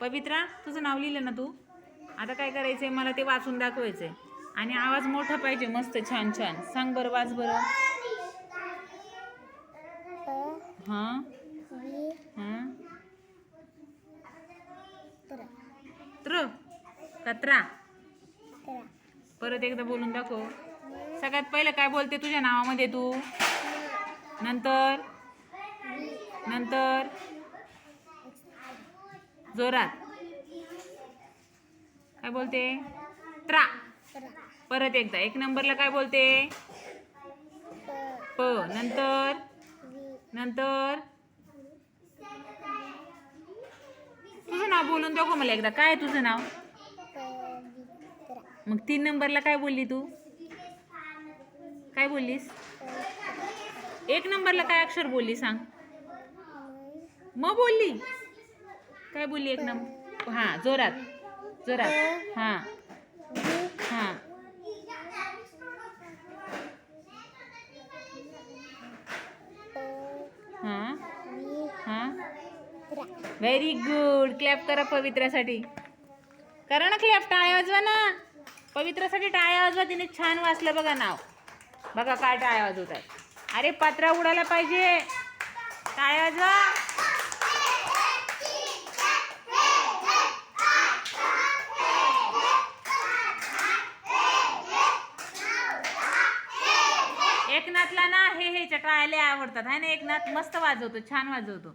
पवित्रा तुझं नाव लिहिलं ना तू? आता काय करायचंय? मला ते वाचून दाखवायचंय. आणि आवाज मोठा पाहिजे मस्त छान छान. सांग बरं वाच बरं. हां? वि हां? त्र. कत्रा. परत एकदा बोलून दाखव. सगळ्यात पहिलं काय बोलते तुझ्या नावामध्ये तू? नंतर? नंतर? जोरात. काय बोलते? त्रा. परत एकदा. एक नंबरला काय बोलते? प. नंतर? नंतर? तुझं नाव बोलून दाखव मला एकदा. काय तुझं नाव? मग तीन नंबरला काय बोलली तू? काय बोललीस? एक नंबरला काय अक्षर बोलली सांग. म बोलली. काय बोलली एक नंबर हां जोरात जोरात हां. हा. हां. हा. हां हां व्हेरी गुड क्लॅप करा पवित्रासाठी. करा ना क्लॅप टाळ्या वाजवा ना. पवित्रासाठी टाळ्या वाजवा तिने छान वाचलं बघा नाव. बघा काय टाळ्या वाजवत आहे अरे पत्रा उडायला पाहिजे. टाळ्या वाजवा. एकनाथला ना हे हे टाळ्या आवडतात. आहे ना एकनाथ? मस्त वाजवतो छान वाजवतो.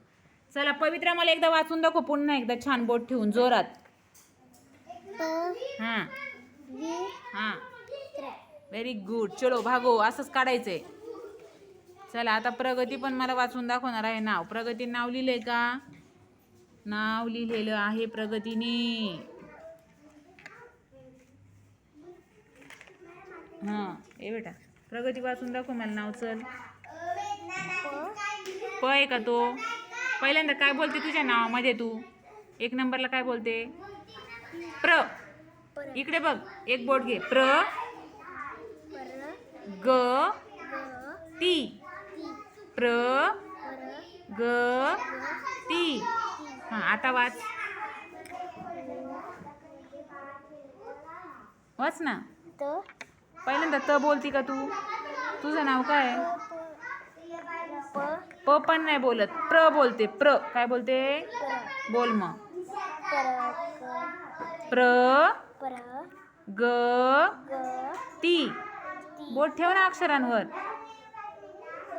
चला पवित्रा मला एकदा वाचून दाखव पुन्हा एकदा छान बोट ठेवून जोरात. हां. हां. व्हेरी गुड चलो भागो असंच काढायचंय. चला आता प्रगती पण मला वाचून दाखवणार आहे नाव. प्रगती नाव लिहिलंय का? नाव लिहिलेलं आहे प्रगतीने. हां. ए बेटा. प्रगती वाचून दाखव मला नाव चल. प प आहे का तो पहिल्यांदा काय बोलते तुझ्या नावामध्ये तू? एक नंबरला काय बोलते? प्र. इकडे बघ एक बोट घे. प्र. पर. ग. ती. प्र. ग. ती. हां आता वाच. वाच ना. पहिल्यांदा त बोलती का तू? तुझं नाव काय? प पण नाही बोलत. प्र बोलते. प्र. काय बोलते? बोल मग पर ग ती. बोट ठेव ना अक्षरांवर.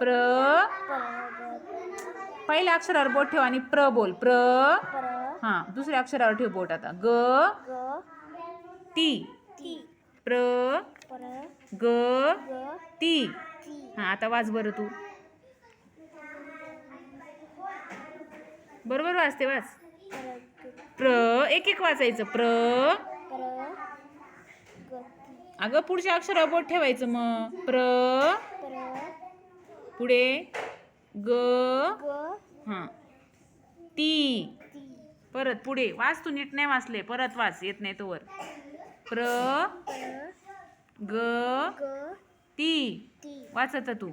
प्र पहिल्या अक्षरावर बोट ठेव आणि प्र बोल. प्र हां दुसऱ्या अक्षरावर ठेव बोट आता. ग ती. पर ग ती. हां आता वाच बरं तू. बरोबर वाचते वाच. प्र एक एक वाचायचं. प्र अगं पुढच्या अक्षर बोट ठेवायचं मग प्र पुढे ग हां. ती. परत पुढे. वाच तू नीट नाही वाचले. परत वाच. येत नाही तोवर. प्र ग ती. वाचत तू.